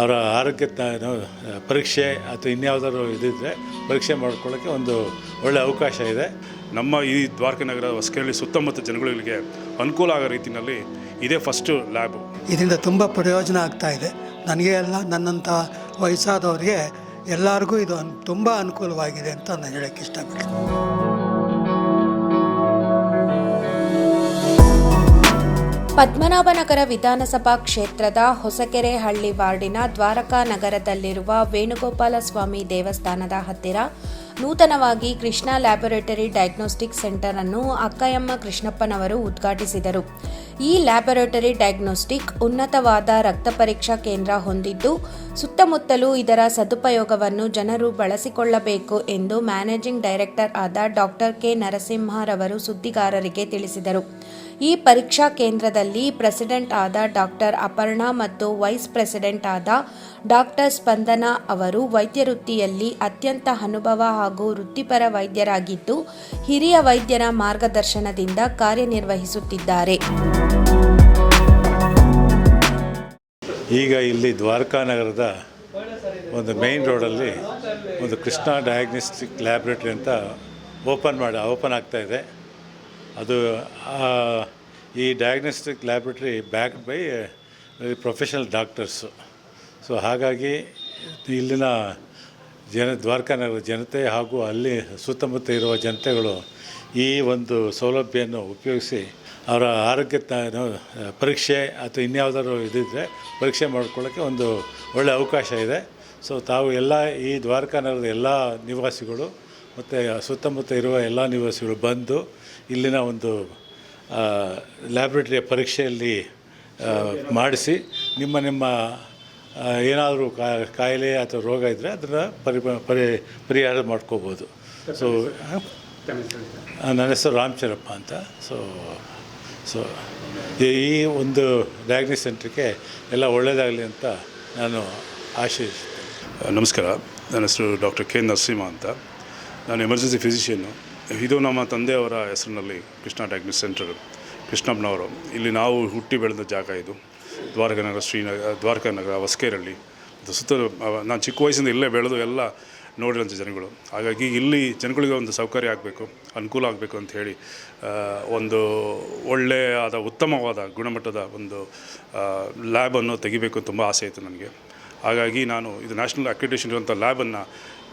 ಅವರ ಆರೋಗ್ಯ ಪರೀಕ್ಷೆ ಅಥವಾ ಇನ್ಯಾವುದಾದ್ರು ಇದಿದ್ದರೆ ಪರೀಕ್ಷೆ ಮಾಡ್ಕೊಳ್ಳೋಕ್ಕೆ ಒಂದು ಒಳ್ಳೆಯ ಅವಕಾಶ ಇದೆ. ನಮ್ಮ ಈ ದ್ವಾರಕ ನಗರ ಹೊಸಕೆರಳಿ ಸುತ್ತಮುತ್ತ ಜನಗಳಿಗೆ ಅನುಕೂಲ ಆಗೋ ರೀತಿಯಲ್ಲಿ ಇದೇ ಫಸ್ಟು ಲ್ಯಾಬು ಇದರಿಂದ ತುಂಬ ಪ್ರಯೋಜನ ಆಗ್ತಾ ಇದೆ. ನನಗೆ ಎಲ್ಲ ನನ್ನಂಥ ವಯಸ್ಸಾದವರಿಗೆ ಎಲ್ಲರಿಗೂ ಇದು ಅನ್ ತುಂಬ ಅನುಕೂಲವಾಗಿದೆ ಅಂತ ನಾನು ಹೇಳೋಕ್ಕೆ ಇಷ್ಟಪಡ್ತೀನಿ. ಪದ್ಮನಾಭನಗರ ವಿಧಾನಸಭಾ ಕ್ಷೇತ್ರದ ಹೊಸಕೆರೆ ಹಳ್ಳಿ ವಾರ್ಡಿನ ದ್ವಾರಕಾ ನಗರದಲ್ಲಿರುವ ವೇಣುಗೋಪಾಲ ಸ್ವಾಮಿ ದೇವಸ್ಥಾನದ ಹತ್ತಿರ ನೂತನವಾಗಿ ಕೃಷ್ಣ ಲ್ಯಾಬೊರೇಟರಿ ಡಯಾಗ್ನೋಸ್ಟಿಕ್ ಸೆಂಟರ್ ಅನ್ನು ಅಕ್ಕಯಮ್ಮ ಕೃಷ್ಣಪ್ಪನವರು ಉದ್ಘಾಟಿಸಿದರು. ಈ ಲ್ಯಾಬೊರೇಟರಿ ಡಯಾಗ್ನೋಸ್ಟಿಕ್ ಉನ್ನತವಾದ ರಕ್ತ ಪರೀಕ್ಷಾ ಕೇಂದ್ರ ಹೊಂದಿದ್ದು, ಸುತ್ತಮುತ್ತಲೂ ಇದರ ಸದುಪಯೋಗವನ್ನು ಜನರು ಬಳಸಿಕೊಳ್ಳಬೇಕು ಎಂದು ಮ್ಯಾನೇಜಿಂಗ್ ಡೈರೆಕ್ಟರ್ ಆದ ಡಾಕ್ಟರ್ ಕೆ. ನರಸಿಂಹರವರು ಸುದ್ದಿಗಾರರಿಗೆ ತಿಳಿಸಿದರು. ಈ ಪರೀಕ್ಷಾ ಕೇಂದ್ರದಲ್ಲಿ ಪ್ರೆಸಿಡೆಂಟ್ ಆದ ಡಾಕ್ಟರ್ ಅಪರ್ಣಾ ಮತ್ತು ವೈಸ್ ಪ್ರೆಸಿಡೆಂಟ್ ಆದ ಡಾಕ್ಟರ್ ಸ್ಪಂದನಾ ಅವರು ವೈದ್ಯ ವೃತ್ತಿಯಲ್ಲಿ ಅತ್ಯಂತ ಅನುಭವ ಹಾಗೂ ವೃತ್ತಿಪರ ವೈದ್ಯರಾಗಿದ್ದು ಹಿರಿಯ ವೈದ್ಯರ ಮಾರ್ಗದರ್ಶನದಿಂದ ಕಾರ್ಯನಿರ್ವಹಿಸುತ್ತಿದ್ದಾರೆ. ಈಗ ಇಲ್ಲಿ ದ್ವಾರಕಾ ನಗರದ ಒಂದು ಮೇನ್ ರೋಡಲ್ಲಿ ಒಂದು ಕೃಷ್ಣ ಡಯಾಗ್ನೋಸ್ಟಿಕ್ ಲ್ಯಾಬ್ರೇಟ್ರಿ ಅಂತ ಓಪನ್ ಮಾಡಿ ಓಪನ್ ಆಗ್ತಾ ಇದೆ. ಅದು ಈ diagnostic laboratory backed by professional doctors so ಹಾಗಾಗಿ ಇಲ್ಲಿನ ಜನ ದ್ವಾರಕಾ ನಗರದ ಜನತೆ ಹಾಗೂ ಅಲ್ಲಿ ಸುತ್ತಮುತ್ತ ಇರುವ ಜನತೆಗಳು ಈ ಒಂದು ಸೌಲಭ್ಯವನ್ನು ಉಪಯೋಗಿಸಿ ಅವರ ಆರೋಗ್ಯ ಪರೀಕ್ಷೆ ಅಥವಾ ಇನ್ಯಾವುದಾದ್ರು ಇದಿದ್ದರೆ ಪರೀಕ್ಷೆ ಮಾಡ್ಕೊಳ್ಳೋಕ್ಕೆ ಒಂದು ಒಳ್ಳೆಯ ಅವಕಾಶ ಇದೆ. ಸೊ ತಾವು ಎಲ್ಲ ಈ ದ್ವಾರಕಾನಗರದ ಎಲ್ಲ ನಿವಾಸಿಗಳು ಮತ್ತು ಸುತ್ತಮುತ್ತ ಇರುವ ಎಲ್ಲ ನಿವಾಸಿಗಳು ಬಂದು ಇಲ್ಲಿನ ಒಂದು ಲ್ಯಾಬ್ರೇಟರಿಯ ಪರೀಕ್ಷೆಯಲ್ಲಿ ಮಾಡಿಸಿ ನಿಮ್ಮ ನಿಮ್ಮ ಏನಾದರೂ ಕಾಯಿಲೆ ಅಥವಾ ರೋಗ ಇದ್ದರೆ ಅದನ್ನು ಪರಿ ಪರಿ, ಪರಿಹಾರ ಮಾಡ್ಕೋಬೋದು. ಸೊ ನನ್ನ ಹೆಸರು ರಾಮಚರಪ್ಪ ಅಂತ. ಸೊ ಸೊ ಈ ಒಂದು ಡಯಾಗ್ನಿಸ್ ಸೆಂಟ್ರಿಗೆ ಎಲ್ಲ ಒಳ್ಳೆಯದಾಗಲಿ ಅಂತ ನಾನು ಆಶಯಿಸ್ತೇನೆ ನಮಸ್ಕಾರ. ನನ್ನ ಹೆಸರು ಡಾಕ್ಟರ್ ಕೆ ನರಸಿಂಹ ಅಂತ. ನಾನು ಎಮರ್ಜೆನ್ಸಿ ಫಿಸಿಷಿಯನ್ನು ಇದು ನಮ್ಮ ತಂದೆಯವರ ಹೆಸರಿನಲ್ಲಿ ಕೃಷ್ಣ ಡಯಾಗ್ನಿಸ್ ಸೆಂಟರ್ ಕೃಷ್ಣಪ್ಪನವರು ಇಲ್ಲಿ ನಾವು ಹುಟ್ಟಿ ಬೆಳೆದ ಜಾಗ ಇದು. ದ್ವಾರಕನಗರ ಶ್ರೀನಗರ ದ್ವಾರಕನಗರ ಹೊಸಕೇರಳ್ಳಿ ಸುತ್ತ ನಾನು ಚಿಕ್ಕ ವಯಸ್ಸಿಂದ ಇಲ್ಲೇ ಬೆಳೆದು ಎಲ್ಲ ನೋಡಿರೋಂಥ ಜನಗಳು. ಹಾಗಾಗಿ ಇಲ್ಲಿ ಜನಗಳಿಗೆ ಒಂದು ಸೌಕರ್ಯ ಆಗಬೇಕು, ಅನುಕೂಲ ಆಗಬೇಕು ಅಂತ ಹೇಳಿ ಒಂದು ಒಂದು ಒಳ್ಳೆಯಾದ, ಉತ್ತಮವಾದ ಗುಣಮಟ್ಟದ ಒಂದು ಲ್ಯಾಬನ್ನು ತೆಗಿಬೇಕು ತುಂಬ ಆಸೆ ಇತ್ತು ನನಗೆ. ಹಾಗಾಗಿ ನಾನು ಇದು ನ್ಯಾಷನಲ್ ಅಕ್ರಿಡೇಷನ್ ಇರುವಂಥ ಲ್ಯಾಬನ್ನು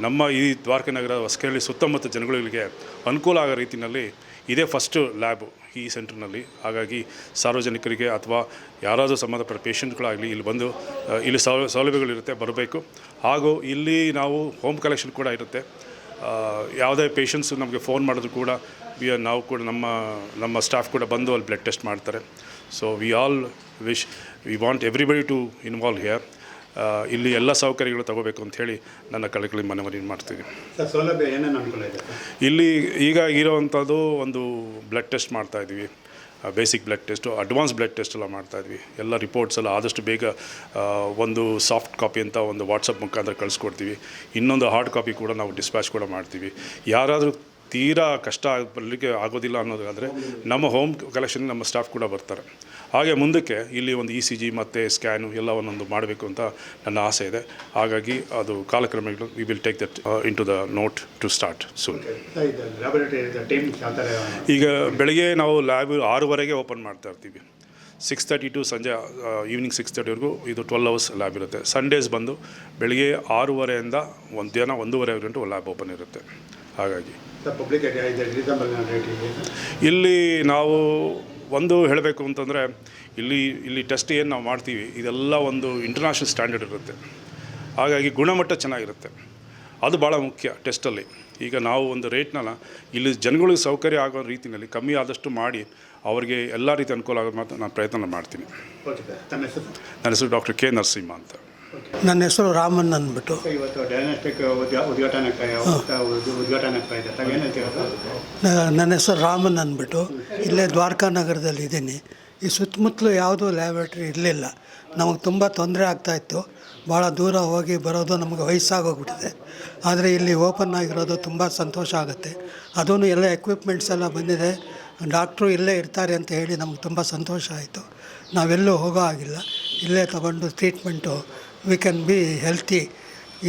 ನಮ್ಮ ಈ ದ್ವಾರಕನಗರ ಹೊಸಕೇರಳ್ಳಿ ಹೊಸಕೆರಳಿ ಸುತ್ತಮುತ್ತ ಜನಗಳಿಗೆ ಅನುಕೂಲ ಆಗೋ ರೀತಿಯಲ್ಲಿ ಇದೇ ಫಸ್ಟು ಲ್ಯಾಬ್ ಈ ಸೆಂಟರ್ನಲ್ಲಿ ಹಾಗಾಗಿ ಸಾರ್ವಜನಿಕರಿಗೆ ಅಥವಾ ಯಾರಾದರೂ ಸಂಬಂಧಪಟ್ಟ ಪೇಷಂಟ್ಗಳಾಗಲಿ ಇಲ್ಲಿ ಬಂದು ಇಲ್ಲಿ ಸೌಲಭ್ಯಗಳಿರುತ್ತೆ, ಬರಬೇಕು. ಹಾಗೂ ಇಲ್ಲಿ ನಾವು ಹೋಮ್ ಕಲೆಕ್ಷನ್ ಕೂಡ ಇರುತ್ತೆ. ಯಾವುದೇ ಪೇಷಂಟ್ಸು ನಮಗೆ ಫೋನ್ ಮಾಡಿದ್ರು ಕೂಡ ವಿ ಆರ್ ನಾವು ಕೂಡ ನಮ್ಮ ನಮ್ಮ ಸ್ಟಾಫ್ ಕೂಡ ಬಂದು ಅಲ್ಲಿ ಬ್ಲಡ್ ಟೆಸ್ಟ್ ಮಾಡ್ತಾರೆ. So we all wish we want everybody to involve here ಇಲ್ಲಿ ಎಲ್ಲ ಸೌಕರ್ಯಗಳು ತಗೋಬೇಕು ಅಂತ ಹೇಳಿ ನನ್ನ ಕಳಕಳಿ ಮನವರಿ ಮಾಡ್ತೀವಿ ಸೌಲಭ್ಯ ಏನೇನು ಅನುಕೂಲ ಇದೆ ಇಲ್ಲಿ ಈಗ ಇರೋವಂಥದ್ದು ಒಂದು ಬ್ಲಡ್ ಟೆಸ್ಟ್ ಮಾಡ್ತಾ ಇದ್ವಿ. Basic blood test advance blood test ಎಲ್ಲ ಮಾಡ್ತಾ ಇದ್ವಿ. ಎಲ್ಲ ರಿಪೋರ್ಟ್ಸ್ ಎಲ್ಲ ಆದಷ್ಟು ಬೇಗ ಒಂದು ಸಾಫ್ಟ್ ಕಾಪಿ ಅಂತ ಒಂದು ವಾಟ್ಸಪ್ ಮುಖಾಂತರ ಕಳಿಸ್ಕೊಡ್ತೀವಿ. ಇನ್ನೊಂದು ಹಾರ್ಡ್ ಕಾಪಿ ಕೂಡ ನಾವು ಡಿಸ್ಪ್ಯಾಚ್ ಕೂಡ ಮಾಡ್ತೀವಿ. ಯಾರಾದರೂ ತೀರಾ ಕಷ್ಟ ಬರಲಿಕ್ಕೆ ಆಗೋದಿಲ್ಲ ಅನ್ನೋದಾದರೆ ನಮ್ಮ ಹೋಮ್ ಕಲೆಕ್ಷನ್ ನಮ್ಮ ಸ್ಟಾಫ್ ಕೂಡ ಬರ್ತಾರೆ. ಹಾಗೆ ಮುಂದಕ್ಕೆ ಇಲ್ಲಿ ಒಂದು ಇ ಸಿ ಜಿ ಮತ್ತು ಸ್ಕ್ಯಾನು ಎಲ್ಲವನ್ನೊಂದು ಮಾಡಬೇಕು ಅಂತ ನನ್ನ ಆಸೆ ಇದೆ. ಹಾಗಾಗಿ ಅದು ಕಾಲಕ್ರಮಗಳು we will take that into the note to start soon ಈಗ ಬೆಳಗ್ಗೆ ನಾವು ಲ್ಯಾಬ್ ಆರೂವರೆಗೆ ಓಪನ್ ಮಾಡ್ತಾ ಇರ್ತೀವಿ. ಸಿಕ್ಸ್ ತರ್ಟಿ ಟು ಸಂಜೆ ಈವ್ನಿಂಗ್ ಸಿಕ್ಸ್ ತರ್ಟಿವರೆಗೂ ಇದು ಟ್ವೆಲ್ ಅವರ್ಸ್ ಲ್ಯಾಬ್ ಇರುತ್ತೆ. ಸಂಡೇಸ್ ಬಂದು ಬೆಳಿಗ್ಗೆ ಆರೂವರೆಯಿಂದ ಒಂದು ದಿನ ಒಂದೂವರೆ ಗಂಟು ಲ್ಯಾಬ್ ಓಪನ್ ಇರುತ್ತೆ. ಹಾಗಾಗಿ. ಇಲ್ಲಿ ನಾವು ಒಂದು ಹೇಳಬೇಕು ಅಂತಂದರೆ ಇಲ್ಲಿ ಇಲ್ಲಿ ಟೆಸ್ಟ್ ಏನು ನಾವು ಮಾಡ್ತೀವಿ ಇದೆಲ್ಲ ಒಂದು ಇಂಟರ್ನ್ಯಾಷನಲ್ ಸ್ಟ್ಯಾಂಡರ್ಡ್ ಇರುತ್ತೆ. ಹಾಗಾಗಿ ಗುಣಮಟ್ಟ ಚೆನ್ನಾಗಿರುತ್ತೆ. ಅದು ಭಾಳ ಮುಖ್ಯ ಟೆಸ್ಟಲ್ಲಿ ಈಗ ನಾವು ಒಂದು ರೇಟ್ನ ಇಲ್ಲಿ ಜನಗಳಿಗೆ ಸೌಕರ್ಯ ಆಗೋ ರೀತಿಯಲ್ಲಿ ಕಮ್ಮಿ ಆದಷ್ಟು ಮಾಡಿ ಅವರಿಗೆ ಎಲ್ಲ ರೀತಿ ಅನುಕೂಲ ಆಗೋ ಮಾತ್ರ ನಾನು ಪ್ರಯತ್ನ ಮಾಡ್ತೀನಿ. ನನ್ನ ಹೆಸರು ಡಾಕ್ಟರ್ ಕೆ ನರಸಿಂಹ ಅಂತ. ನನ್ನ ಹೆಸರು ರಾಮನ್ ಅಂದ್ಬಿಟ್ಟು. ಇವತ್ತು ಉದ್ಘಾಟನೆ ನನ್ನ ಹೆಸರು ರಾಮನ್ ಅಂದ್ಬಿಟ್ಟು. ಇಲ್ಲೇ ದ್ವಾರಕಾ ನಗರದಲ್ಲಿ ಇದ್ದೀನಿ ಈ ಸುತ್ತಮುತ್ತಲು ಯಾವುದೂ ಲ್ಯಾಬ್ರೇಟ್ರಿ ಇರಲಿಲ್ಲ. ನಮಗೆ ತುಂಬ ತೊಂದರೆ ಆಗ್ತಾಯಿತ್ತು ಭಾಳ ದೂರ ಹೋಗಿ ಬರೋದು ನಮಗೆ ವಯಸ್ಸಾಗೋಗ್ಬಿಟ್ಟಿದೆ. ಆದರೆ ಇಲ್ಲಿ ಓಪನ್ ಆಗಿರೋದು ತುಂಬ ಸಂತೋಷ ಆಗುತ್ತೆ. ಅದೂ ಎಲ್ಲ ಎಕ್ವಿಪ್ಮೆಂಟ್ಸ್ ಎಲ್ಲ ಬಂದಿದೆ. ಡಾಕ್ಟ್ರು ಇಲ್ಲೇ ಇರ್ತಾರೆ ಅಂತ ಹೇಳಿ ನಮ್ಗೆ ತುಂಬ ಸಂತೋಷ ಆಯಿತು. ನಾವೆಲ್ಲೂ ಹೋಗೋ ಆಗಿಲ್ಲ ಇಲ್ಲೇ ತಗೊಂಡು treatment. We can be healthy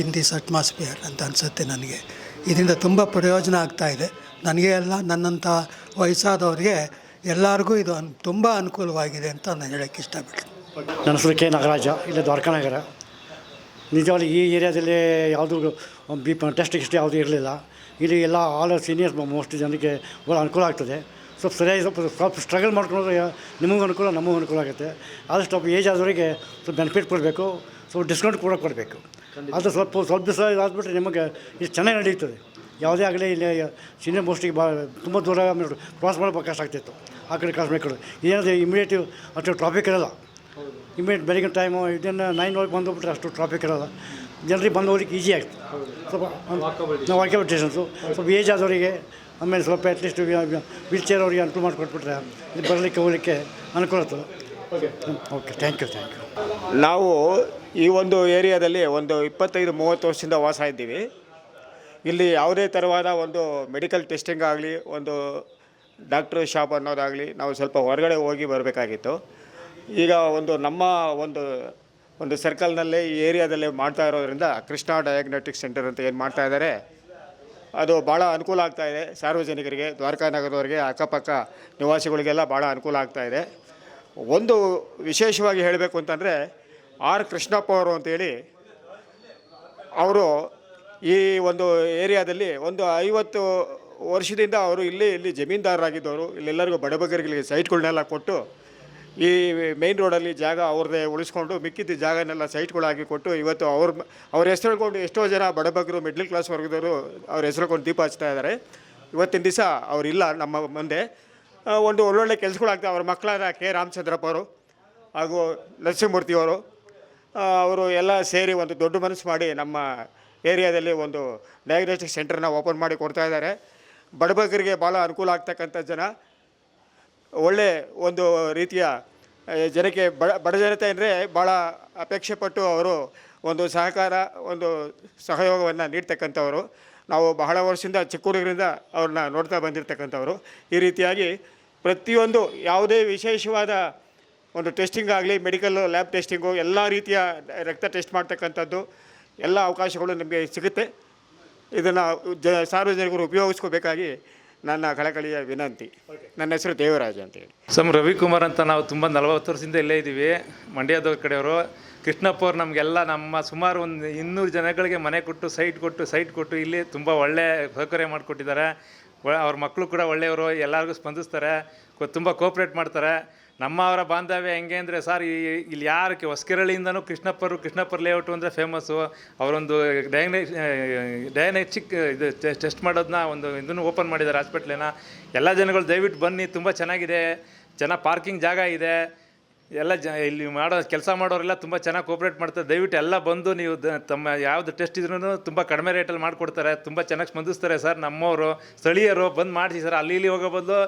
in this atmosphere ಅಂತ ಅನಿಸುತ್ತೆ ನನಗೆ. ಇದರಿಂದ ತುಂಬ ಪ್ರಯೋಜನ ಆಗ್ತಾಯಿದೆ ನನಗೆ ಎಲ್ಲ ನನ್ನಂಥ ವಯಸ್ಸಾದವ್ರಿಗೆ ಎಲ್ಲರಿಗೂ ಇದು ಅನ್, ತುಂಬ ಅನುಕೂಲವಾಗಿದೆ ಅಂತ ನಾನು ಹೇಳೋಕ್ಕೆ ಇಷ್ಟಪಡ್ತೀನಿ. ನನ್ನ ಹೆಸರು ಕೆ. ನಾಗರಾಜ, ಇಲ್ಲಿ ದ್ವಾರಕಾನಗರ. ನಿಜವಾಗಿ ಈ ಏರಿಯಾದಲ್ಲಿ ಯಾವುದೂ ಬಿ ಟೆಸ್ಟ್ ಗಿಸ್ಟ್ ಯಾವುದೂ ಇರಲಿಲ್ಲ. ಇಲ್ಲಿ ಎಲ್ಲ ಆಲ್ ಸೀನಿಯರ್ಸ್ ಮೋಸ್ಟ್ ಜನಕ್ಕೆ ಭಾಳ ಅನುಕೂಲ ಆಗ್ತದೆ. ಸ್ವಲ್ಪ ಸರಿಯಾಗಿ ಸ್ವಲ್ಪ ಸ್ವಲ್ಪ ಸ್ಟ್ರಗಲ್ ಮಾಡ್ಕೊಂಡ್ರೆ ನಿಮಗೂ ಅನುಕೂಲ, ನಮಗೂ ಅನುಕೂಲ ಆಗುತ್ತೆ. ಆದಷ್ಟು ಸ್ವಲ್ಪ ಏಜ್ ಆದವರಿಗೆ ಸ್ವಲ್ಪ ಬೆನಿಫಿಟ್ ಕೊಡಬೇಕು. ಸ್ವಲ್ಪ ಡಿಸ್ಕೌಂಟ್ ಕೂಡ ಕೊಡಬೇಕು. ಅದು ಸ್ವಲ್ಪ ಸ್ವಲ್ಪ ದಿವಸ ಇದಾದ್ಬಿಟ್ರೆ ನಿಮಗೆ ಇದು ಚೆನ್ನಾಗಿ ನಡೀತದೆ ಯಾವುದೇ ಆಗಲಿ ಇಲ್ಲಿ ಸೀನಿಯರ್ ಮೋಸ್ಟಿಗೆ ಭಾಳ ತುಂಬ ದೂರ ಕ್ರಾಸ್ ಮಾಡೋಕೆ ಕಷ್ಟ ಆಗ್ತಿತ್ತು. ಆ ಕಡೆ ಕ್ರಾಸ್ ಮಾಡಿ ಏನಾದರೂ ಇಮಿಡಿಯೇಟ್ ಅಷ್ಟು ಟ್ರಾಫಿಕ್ ಇರಲ್ಲ. ಇಮಿಡಿಯೇಟ್ ಬೆಳಗಿನ ಟೈಮು ಇದನ್ನು ನೈನ್ ಒಳಗೆ ಬಂದುಬಿಟ್ರೆ ಅಷ್ಟು ಟ್ರಾಫಿಕ್ ಇರೋಲ್ಲ. ಜನರಿಗೆ ಬಂದು ಹೋಗ್ಲಿಕ್ಕೆ ಈಸಿ ಆಗ್ತದೆ ಸ್ವಲ್ಪ ನಾವು ವಾಕ್ಯಬಲ್ ಸ್ಟೇಷನ್ಸು ಸ್ವಲ್ಪ ಏಜ್ ಆದವರಿಗೆ ಆಮೇಲೆ ಸ್ವಲ್ಪ ಅಟ್ಲೀಸ್ಟ್ ವೀಲ್ ಚೇರ್ ಅವರಿಗೆ ಅನುಕೂಲ ಮಾಡಿಕೊಟ್ಬಿಟ್ರೆ ಇಲ್ಲಿ ಬರಲಿಕ್ಕೆ ಹೋಗಲಿಕ್ಕೆ ಅನುಕೂಲ ಆಗ್ತದೆ. Okay thank you thank you ನಾವು ಈ ಒಂದು ಏರಿಯಾದಲ್ಲಿ ಒಂದು ಇಪ್ಪತ್ತೈದು, ಮೂವತ್ತು ವರ್ಷದಿಂದ ವಾಸ ಇದ್ದೀವಿ. ಇಲ್ಲಿ ಯಾವುದೇ ಥರವಾದ ಒಂದು ಮೆಡಿಕಲ್ ಟೆಸ್ಟಿಂಗ್ ಆಗಲಿ, ಒಂದು ಡಾಕ್ಟ್ರ್ ಶಾಪ್ ಅನ್ನೋದಾಗಲಿ ನಾವು ಸ್ವಲ್ಪ ಹೊರಗಡೆ ಹೋಗಿ ಬರಬೇಕಾಗಿತ್ತು. ಈಗ ಒಂದು ನಮ್ಮ ಒಂದು ಒಂದು ಸರ್ಕಲ್ನಲ್ಲೇ ಈ ಏರಿಯಾದಲ್ಲೇ ಮಾಡ್ತಾ ಇರೋದ್ರಿಂದ ಕೃಷ್ಣ ಡಯಾಗ್ನೋಟಿಕ್ ಸೆಂಟರ್ ಅಂತ ಏನು ಮಾಡ್ತಾ ಇದ್ದಾರೆ, ಅದು ಭಾಳ ಅನುಕೂಲ ಆಗ್ತಾಯಿದೆ ಸಾರ್ವಜನಿಕರಿಗೆ ದ್ವಾರಕಾ ನಗರದವರಿಗೆ ಅಕ್ಕಪಕ್ಕ ನಿವಾಸಿಗಳಿಗೆಲ್ಲ ಭಾಳ ಅನುಕೂಲ ಆಗ್ತಾಯಿದೆ ಒಂದು ವಿಶೇಷವಾಗಿ ಹೇಳಬೇಕು ಅಂತಂದರೆ ಆರ್ ಕೃಷ್ಣಪ್ಪ ಅವರು ಅಂತೇಳಿ ಅವರು ಈ ಒಂದು ಏರಿಯಾದಲ್ಲಿ ಒಂದು ಐವತ್ತು ವರ್ಷದಿಂದ ಅವರು ಇಲ್ಲಿ ಇಲ್ಲಿ ಜಮೀನ್ದಾರರಾಗಿದ್ದವರು. ಇಲ್ಲೆಲ್ಲರಿಗೂ ಬಡಬಗರಿಗೆ ಸೈಟ್ಗಳನ್ನೆಲ್ಲ ಕೊಟ್ಟು ಈ ಮೇನ್ ರೋಡಲ್ಲಿ ಜಾಗ ಅವ್ರದ್ದೇ ಉಳಿಸ್ಕೊಂಡು ಮಿಕ್ಕಿದ್ದ ಜಾಗನೆಲ್ಲ ಸೈಟ್ಗಳಾಗಿ ಕೊಟ್ಟು ಇವತ್ತು ಅವ್ರ ಅವ್ರ ಹೆಸರು ಎಷ್ಟೋ ಜನ ಬಡಬಗರು ಮಿಡ್ಲ್ ಕ್ಲಾಸ್ ವರ್ಗದವರು ಅವ್ರ ಹೆಸರು ಹೇಳ್ಕೊಂಡು ದೀಪ ಹಚ್ತಾ ಇದ್ದಾರೆ. ಇವತ್ತಿನ ದಿವಸ ಅವರಿಲ್ಲ ನಮ್ಮ ಮುಂದೆ. ಒಂದು ಒಳ್ಳೊಳ್ಳೆ ಕೆಲಸಗಳಾಗ್ತವೆ ಅವ್ರ ಮಕ್ಕಳಾದ ಕೆ. ರಾಮಚಂದ್ರಪ್ಪ ಅವರು ಹಾಗೂ ನರಸಿಂಹಮೂರ್ತಿಯವರು ಅವರು ಎಲ್ಲ ಸೇರಿ ಒಂದು ದೊಡ್ಡ ಮನಸ್ಸು ಮಾಡಿ ನಮ್ಮ ಏರಿಯಾದಲ್ಲಿ ಒಂದು ಡಯಾಗ್ನೋಸ್ಟಿಕ್ ಸೆಂಟರ್ನ ಓಪನ್ ಮಾಡಿ ಕೊಡ್ತಾ ಇದ್ದಾರೆ. ಬಡಬಗರಿಗೆ ಭಾಳ ಅನುಕೂಲ ಆಗ್ತಕ್ಕಂಥ ಜನ. ಒಳ್ಳೆ ಒಂದು ರೀತಿಯ ಜನಕ್ಕೆ ಬಡ ಬಡ ಜನತೆ ಅಂದರೆ ಭಾಳ ಅಪೇಕ್ಷೆ ಪಟ್ಟು ಅವರು ಒಂದು ಸಹಕಾರ, ಒಂದು ಸಹಯೋಗವನ್ನು ನೀಡ್ತಕ್ಕಂಥವರು. ನಾವು ಬಹಳ ವರ್ಷದಿಂದ ಚಿಕ್ಕ ಹುಡುಗರಿಂದ ಅವ್ರನ್ನ ನೋಡ್ತಾ ಬಂದಿರತಕ್ಕಂಥವ್ರು. ಈ ರೀತಿಯಾಗಿ ಪ್ರತಿಯೊಂದು ಯಾವುದೇ ವಿಶೇಷವಾದ ಒಂದು ಟೆಸ್ಟಿಂಗ್ ಆಗಲಿ ಮೆಡಿಕಲ್ ಲ್ಯಾಬ್ ಟೆಸ್ಟಿಂಗು ಎಲ್ಲ ರೀತಿಯ ರಕ್ತ ಟೆಸ್ಟ್ ಮಾಡ್ತಕ್ಕಂಥದ್ದು, ಎಲ್ಲ ಅವಕಾಶಗಳು ನಮಗೆ ಸಿಗುತ್ತೆ. ಇದನ್ನು ಜ, ಸಾರ್ವಜನಿಕರು ಉಪಯೋಗಿಸ್ಕೋಬೇಕಾಗಿ ನನ್ನ ಕಳಕಳಿಯ ವಿನಂತಿ. ನನ್ನ ಹೆಸರು ದೇವರಾಜ ಅಂತೇಳಿ ಸಮ್ ರವಿಕುಮಾರ್ ಅಂತ ನಾವು ತುಂಬ ನಲವತ್ತು ವರ್ಷದಿಂದ ಇಲ್ಲೇ ಇದ್ದೀವಿ. ಮಂಡ್ಯದವ್ರ ಕಡೆಯವರು. ಕೃಷ್ಣಪ್ಪ ಅವ್ರು ನಮಗೆಲ್ಲ ನಮ್ಮ ಸುಮಾರು ಒಂದು ಇನ್ನೂರು ಜನಗಳಿಗೆ ಮನೆ ಕೊಟ್ಟು ಸೈಟ್ ಕೊಟ್ಟು ಸೈಟ್ ಕೊಟ್ಟು ಇಲ್ಲಿ ತುಂಬ ಒಳ್ಳೆ ಸೌಕರ್ಯ ಮಾಡಿಕೊಟ್ಟಿದ್ದಾರೆ. ಅವ್ರ ಮಕ್ಕಳು ಕೂಡ ಒಳ್ಳೆಯವರು. ಎಲ್ಲರಿಗೂ ಸ್ಪಂದಿಸ್ತಾರೆ. ತುಂಬ ಕೋಪ್ರೇಟ್ ಮಾಡ್ತಾರೆ. ನಮ್ಮವರ ಬಾಂಧವ್ಯ ಹೆಂಗೆ ಅಂದರೆ ಸರ್ ಇಲ್ಲಿ ಯಾರಕ್ಕೆ ಹೊಸಕೆರಳಿಯಿಂದನೂ ಕೃಷ್ಣಪ್ಪರು ಕೃಷ್ಣಪ್ಪರ್ ಲೇಔಟು ಅಂದರೆ ಫೇಮಸ್ಸು. ಅವರೊಂದು ಡಯಾಗ್ನೈ ಡಯಾಗ್ನೈಸ್ಟಿಕ್ ಇದು ಟೆಸ್ಟ್ ಮಾಡೋದನ್ನ ಒಂದು ಇದನ್ನು ಓಪನ್ ಮಾಡಿದ್ದಾರೆ ಹಾಸ್ಪಿಟ್ಲನ್ನ. ಎಲ್ಲ ಜನಗಳು ದಯವಿಟ್ಟು ಬನ್ನಿ, ತುಂಬ ಚೆನ್ನಾಗಿದೆ. ಚೆನ್ನಾಗಿ ಪಾರ್ಕಿಂಗ್ ಜಾಗ ಇದೆ. ಎಲ್ಲ ಜ ಇಲ್ಲಿ ಮಾಡೋ ಕೆಲಸ ಮಾಡೋರೆಲ್ಲ ತುಂಬ ಚೆನ್ನಾಗಿ ಕೋಪ್ರೇಟ್ ಮಾಡ್ತಾರೆ. ದಯವಿಟ್ಟು ಎಲ್ಲ ಬಂದು ನೀವು ದ ತಮ್ಮ ಯಾವುದು ಟೆಸ್ಟ್ ಇದ್ರೂ ತುಂಬ ಕಡಿಮೆ ರೇಟಲ್ಲಿ ಮಾಡಿಕೊಡ್ತಾರೆ. ತುಂಬ ಚೆನ್ನಾಗಿ ಸ್ಪಂದಿಸ್ತಾರೆ ಸರ್. ನಮ್ಮವರು, ಸ್ಥಳೀಯರು ಬಂದು ಮಾಡಿಸಿ ಸರ್. ಅಲ್ಲಿ ಇಲ್ಲಿ ಹೋಗೋ ಬದಲು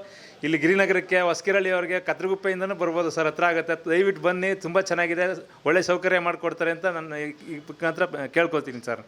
ಇಲ್ಲಿ ಗಿರಿನಗರಕ್ಕೆ, ಹೊಸಕಿರಳ್ಳಿ ಅವ್ರಿಗೆ ಕತ್ರಗುಪ್ಪೆಯಿಂದನೂ ಬರ್ಬೋದು ಸರ್. ಹತ್ರ ಆಗುತ್ತೆ. ದಯವಿಟ್ಟು ಬನ್ನಿ. ತುಂಬ ಚೆನ್ನಾಗಿದೆ. ಒಳ್ಳೆ ಸೌಕರ್ಯ ಮಾಡಿಕೊಡ್ತಾರೆ ಅಂತ ನಾನು ಈ ಈ ಮುಖಾಂತರ ಕೇಳ್ಕೊತೀನಿ ಸರ್.